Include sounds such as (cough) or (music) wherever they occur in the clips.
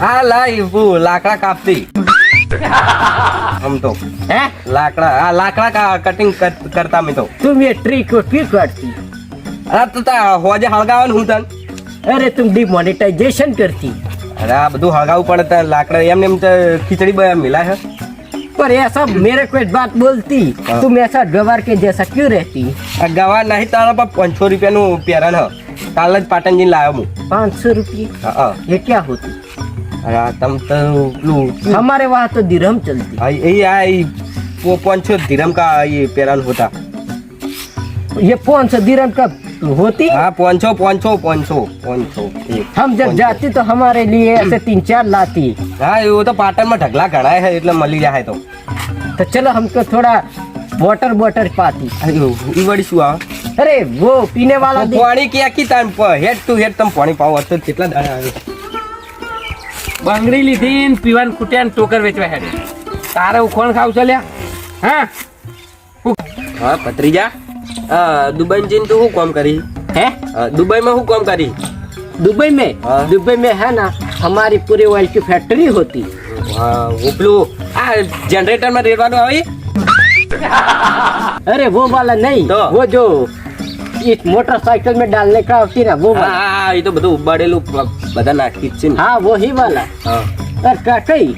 આ લાકડા કાપતી. કા કટિંગ કરતા મે તો. તું મે ટ્રીક ટ્રીક કરતી. અરે તો તા હોજે હળગાવન તન? અરે તું ડિમોનેટાઇઝેશન કરતી. અરે આ બધું હળગાવું પડે લાકડા. એમ ને એમ ખીચડી મિલા હે. पर ये सब मेरे को एक बात बोलती तुम ऐसा गवार के जैसा क्यों रहती गवार नहीं तारा पर पाँच सौ रुपया नो प्यारा ना कालज पाटन जी लाया हूँ पाँच सौ रुपया ये क्या होती अरे तुम तो हमारे वहाँ तो दिरहम चलती यही आई वो पांच सौ धीरम का ये प्यारा होता ये पाँच सौ धीरम का होती હા પાંચસો પાંચસો પાંચસો પાંચસો એક. हम जब પાંચસો. जाती तो हमारे लिए ऐसे तीन चार लाती હા એવું તો પાટણમાં ઢગલા ઘણા છે એટલે મળી જાય તો तो चलो हमको थोड़ा वाटर वाटर पाती આ એવું, ઈ વળી શું આવે अरे वो पीने वाला दे પાણી ક્યાં કી તાન હેડ ટુ હેડ તમે પાણી પાવો તો કેટલા દાડા આવે બંગડી લીધી ને પીવાનું ખૂટ્યા ને ટોકર વેચવા હેડે તારે ઉખોણ ખાવ છે લ્યા હા હા ભત્રીજા આ દુબઈ જઈને તું શું કામ કરી है અ, દુબઈમાં શું કામ કરી दुबई में हाँ। दुबई में है ना हमारी पूरी ऑयल की फैक्ट्री होती હા वो પેલું આ જનરેટરમાં રેડવાનું આવે ઈ? अरे वो वाला नहीं तो? वो जो इस मोटरसाइकिल में डालने का होती ना वो હા वाला હા, હા, એ તો બધું ઉબાડેલું પ- બધા નાખી જ છે ને हाँ वही वाला કઈ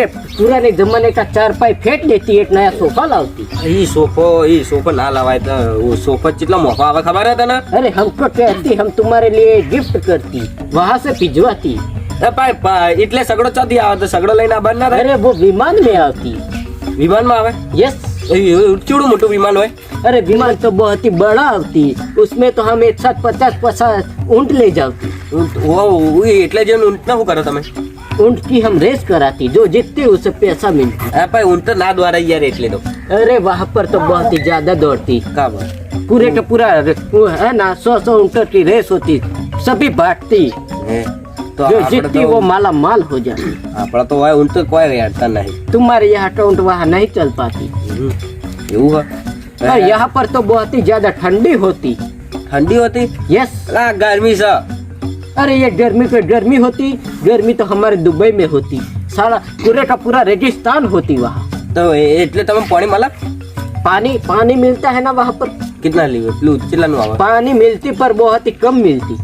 એ પૂરાને જમાને કા ચાર પાય ફેટ દેતી એક નયા સોફા લાવતી. ઈ સોફો ઈ સોફો ના લાવાય તો સોફા કેટલા મોફા આવે ખબર હે તને? અરે હમકો કહેતી હમ તુમારે લીએ ગિફ્ટ કરતી. વહા સે પિજવાતી ભાઈ ભાઈ એટલે સગડો ચોથી આવે તો સગડો લઈને આ બંધ અરે વો વિમાન મે આવતી. વિમાનમાં આવે યસ કેવડું મોટું વિમાન હોય? અરે વિમાન તો બહુ હતી બડા આવતી. ઉસમે તો હમ એક સાથ પચાસ પચાસ ઊંટ લઈ જાવતી. ઊંટ ઓ એટલે જેમ ઊંટ ના શું કરો તમે? ऊंट की हम रेस कराती जो जीतती उसे पैसा मिलता આ ભાઈ ઊંટ તો ના દ્વારા યાર એટલે તો अरे वहाँ पर तो बहुत ही ज्यादा दौड़ती કાબર पूरे का पूरा वो है ना सौ सौ ऊंटों की रेस होती सभी भागती હે તો जो આપણે जीतती તો- वो माला माल हो जाती આપણા તો હોય ઊંટ તો કોઈ હેડતા નહીં तुम्हारे यहाँ अकाउंट वहाँ नहीं चल पाती હમ. એવું और હોય यहाँ पर तो बहुत ही ज्यादा ठंडी होती ઠંડી હોતી यस આ ગરમી છે अरे ये गर्मी पे गर्मी होती गर्मी तो हमारे दुबई में होती सारा पूरे का पूरा रेगिस्तान होती वहाँ તો એ- એટલે તમે પાણી મળે पानी पानी मिलता है ना वहाँ पर કેટલા લીધું પેલું કેટલાનું આવે पानी मिलती पर बहुत ही कम मिलती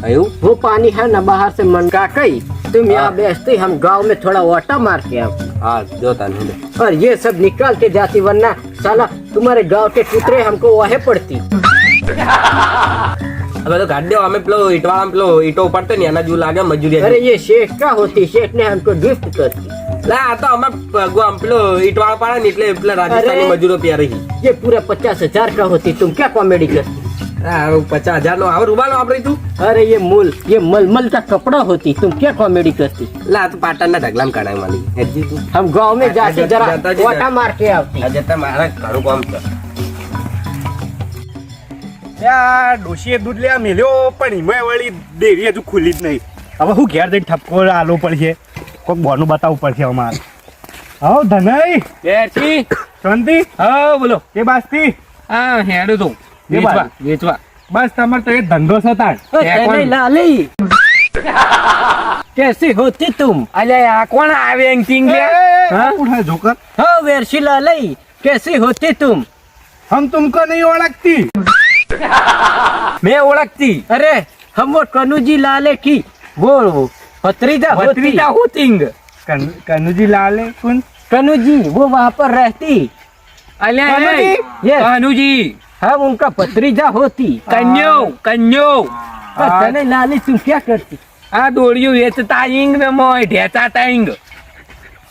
હા, એવું वो पानी है ना बाहर से मंगा कई तुम यहाँ हाँ। बेचते हम गांव में थोड़ा वाटा मार के आओ હા જો તાને હેડે. और ये सब निकाल के जाती वरना साला तुम्हारे गांव के कुतरे हमको वहे पड़ती હવે તો ગાડી અમે પેલો ઈટવાળા પેલો ઈટો ઉપાડતો ને એના જેવું લાગે મજૂરી અરે એ શેઠ કા હોતી? શેઠ ને હમકો ગિફ્ટ કરતી? લા આ તો અમે આમ પેલો ઈટવાળા પાડે ને એટલે પેલા રાજસ્થાની મજૂરો પ્યારી એ પૂરા પચાસ હજાર કા હોતી? તું ક્યાં કોમેડી કરતી? પચાસ હજાર નો હવે રૂબાલો વાપરી તું. અરે એ મૂલ એ મલમલ કા કપડા હોતી. તું ક્યાં કોમેડી કરતી? લા તું પાટણ ના ઢગલામ કાઢાય માલી હમ ગાંવ મેં જાતે જરા ઓટા માર આવતી. જતા મારા ઘરું કામ છે. ડોશીએ દૂધ લેવા મેલ્યો પણ એમાં વળી ડેરી હજુ ખુલી જ નહીં. હવે હું ઘેર જઈને ઠપકો આલો પડશે. કોઈક બોનું બતાવવું પડશે અમારે. હવ ધનઈ બેસી શાંતિ. હા બોલો. કે બાસ્તી હા હેડું તું. વેચવા વેચવા. બસ તમારે તો એ ધંધો છે લાલી. (laughs) કેસી હોતી તું? અલે આ કોણ આવે એંગટિંગ લે? હા? ઉઠા જોકર? હા વેરશી લાલી. કેસી હોતી તું? હમ તુમકો નહીં ઓળખતી. (laughs) મેં ઓળખતી अरे हम वो कनुजी लाले की वो भत्रीजा होती ભત્રીજા હુતિંગ કન- કનુજી લાલે કોણ कनुजी वो वहाँ पर रहती અલ્યા કાનુજી? Yes. કાનુજી हम उनका भत्रीजा होती કન્યો કન્યો और तने लाली तुम क्या करती આ દોડિયું વેચતા ઈંગ ને મોય ઢેચાતા ઈંગ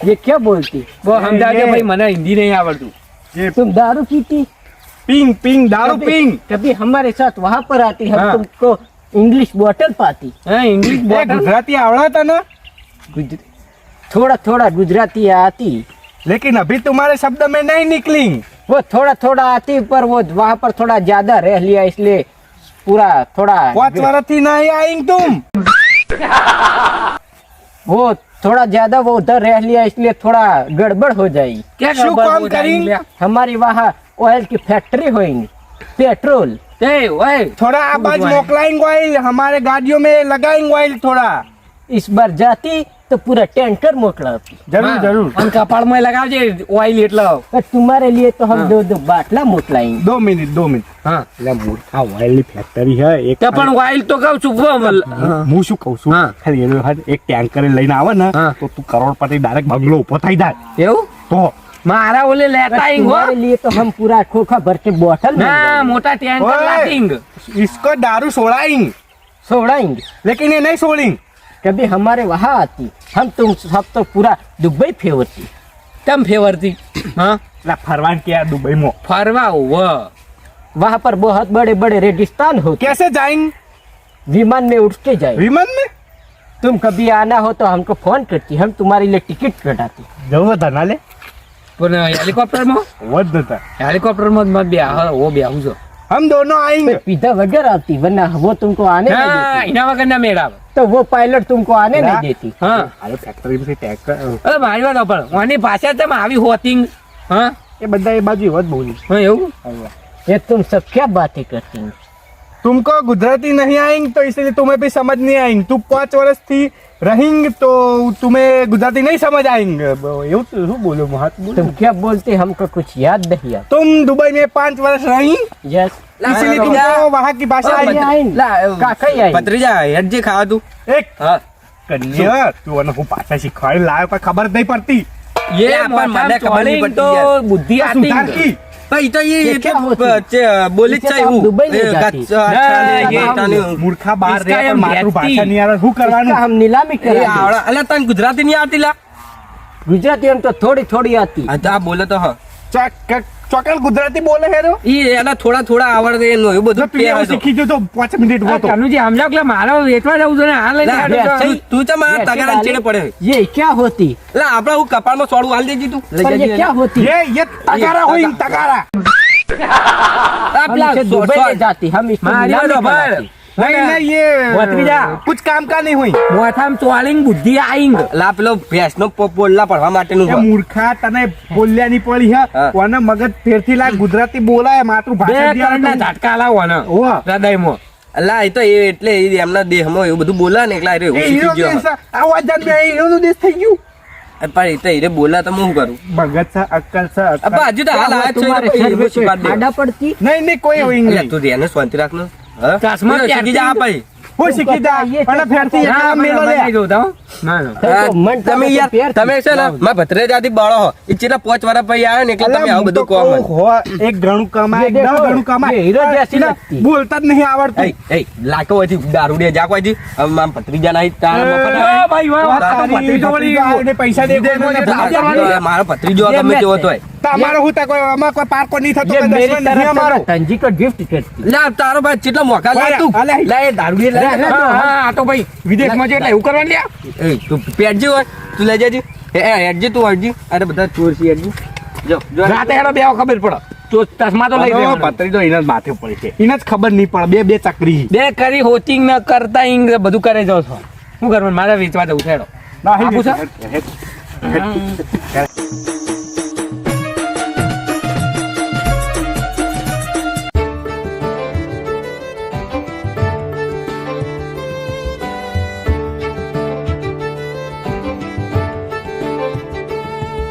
ये क्या बोलती બહુ એ, સમજાવજે એ. ભાઈ મને હિન્દી નહીં આવડતું એ तुम दारू पीती पिंग पिंग दारू पिंग कभी हमारे साथ वहाँ पर आती हम हाँ। तुमको इंग्लिश बॉटल पाती इंग्लिश गुजराती आवड़ा ना थोड़ा थोड़ा गुजराती आती लेकिन अभी तुम्हारे शब्द में नहीं निकली वो थोड़ा थोड़ा आती पर वो वहाँ पर थोड़ा ज्यादा रह लिया इसलिए पूरा थोड़ा नहीं आएंगे तुम वो थोड़ा ज्यादा वो उधर रह लिया इसलिए थोड़ा गड़बड़ हो जाएगी क्या काम करेंगे हमारी वहाँ ऑयल की फैक्ट्री होगी पेट्रोल એ ઓય थोड़ा आप आज मोकलाएंगे ऑयल हमारे गाड़ियों में लगाएंगे ऑयल थोड़ा इस बार जाती तो पूरा टैंकर मोकलाती जरूर હા. जरूर અને કપાળમાં લગાવજે ઓઇલ એટલે और तुम्हारे लिए तो हम दो दो बाटला मोकलाएंगे दो मिनट दो मिनट હા એટલે મૂર્ખા ઓઇલ ની ફેક્ટરી છે એક તો પણ ઓઇલ તો કહું છું બમ. હું શું કહું છું હા. ખાલી એનો હાથ એક ટેન્કર લઈને આવે ને હા. તો તું કરોડપતિ ડાયરેક્ટ બંગલો ઉભો થઈ જાય એવું તો મારા ઓલે લેતા और આઈંગ હો तुम्हारे लिए तो हम पूरा खोखा भर के बोतल ના मंगवाएंगे। મોટા ટેન્કર ઓય. લાટીંગ इसको दारू सोड़ाएंगे छोड़ाएंगे लेकिन ये नहीं सोड़ेंगे कभी हमारे वहाँ आती हम तुम सब तो पूरा दुबई फेवरती તમ ફેવરથી હા એટલે ફરવાન કે આ દુબઈમાં ફરવા હોવ वहाँ पर बहुत बड़े बड़े रेगिस्तान होते कैसे जाएंगे विमान में उठते जाए विमान में तुम कभी आना हो तो हमको फोन करती हम तुम्हारे लिए टिकट कटाते જવું હતા ના લે પણ હેલિકોપ્ટરમાં વધ હતા હેલિકોપ્ટરમાં જ મત બે હા ઓ બે આવું છો हम दोनों आएंगे पीधा वगैरह आती वरना वो तुमको आने नहीं ના देती એના વગર ના મેળ આવે तो वो पायलट तुमको आने ना। नहीं देती હા અરે ફેક્ટરીમાંથી ટેન્કર અરે મારી વાત પણ આની પાછળ તમે આવી હોતિંગ હા એ બધા એ બાજુ એવો જ બોલી હા એવું ये तुम सब क्या बातें करती हो तुमको गुजराती नहीं आएंगे तो इसलिए तुम्हें भी समझ नहीं आएंगे तुम पाँच वर्ष थी रहेंगे तो तुम्हें गुजराती नहीं समझ आएंगे એવું તો શું બોલો મહાત तुम क्या बोलते हमको कुछ याद नहीं आता तुम दुबई में पाँच वर्ष रही यस इसलिए तुमको वहाँ की भाषा आएंगे, आई आएंगे। લા કાકા આઈ. ભત્રીજા હેડ જે ખાવા તું એક હા કન્યા તું અને હું પાછા શીખવાડી લાવ્યો કોઈ ખબર જ નહીં પડતી ये લે, પણ મને મોઢામાં ખબર નહીં ચોળીંગ પડતી તો યાર. બુદ્ધિ આતી સુધારકી ભાઈ તો એ ये क्या होती? એટલે બોલી જ इसे છે तो हम એવું दुबई ले એ जाती। કચ્છ, અચ્છા, ના, ને ये- મોટાને- મૂર્ખા બહાર इसका રહે एम પણ માતૃભાષા નહીં આવે શું इसका કરવાનું हम नीलामी એ करा આવડા અલ્યા તને ગુજરાતી નહીં આવતી લા गुजराती हम तो थोड़ी थोड़ी आती હા તો આ બોલે તો હા ચોક- ચોકલ ગુજરાતી બોલે હે રો ઈ એના થોડા થોડા આવડે એનો એ બધું તું શીખી જો તો 5 મિનિટ હતો તનુ જે સમજાવ કે મારા વેચવા જવું છે ને આ લઈને તું તો મારા તગારા ચેડે પડે એ ક્યાં હોતી? એટલે આપણે હું કપાળમાં સોડું હાલ દેજી તું. લઈ જજે ક્યાં હોતી? એ એ તગારા હોય તગારા. આપલા સોડે જાતી હમ ઇસકો મારી નહીં ના. યે વતરી જા. કુછ કામ કા નહીં હોય. મોથામ ચોળીંગ બુદ્ધિ આઈંગ. લા પેલો ભેંસનો બોલલા પડવા માટેનું એ મૂર્ખા તને બોલ્યા ની પડી હે? કોને મગજ ફેરથી લા ગુજરાતી બોલાય માતૃભાષા દે કરંડા ઝટકા લાવ ને ઓ. હૃદયમાં. અલા એ તો એ એટલે એમના દેહમાં એવું બધું બોલા ને એટલે એવું શીખી દેશ થઈ ગયું. પણ બોલા તો હું કરું? ભગત સા અક્કલ નહીં નહીં કોઈ હોય તું ધ્યાન શાંતિ રાખનો. બાળો હો. ઈ ચેલા ને કહો એક બોલતા જ નહીં આવડતું. એ લાકો હતી દારૂ દે જા કોઈ આમ ભત્રીજા નહીં તાર ભાઈ મારો ભત્રીજો તમે જેવો તો અમારો તંજી કો ગિફ્ટ તારો ભાઈ કેટલો હા આ ભાઈ. વિદેશમાં લે. એ તું તું બધા બે ખબર પડો. તો ચશ્મા તો લઈ લેવાનો. પતરી માથે પડે છે. ઇનજ ખબર નહીં પડે. બે બે ચકરી. બે કરી હોચિંગ ન કરતા ઇંગ બધું કરે જાવ છો. શું કરવાનું? મારે વેચવા દઉં છે હેડો. ના હે. પૂછો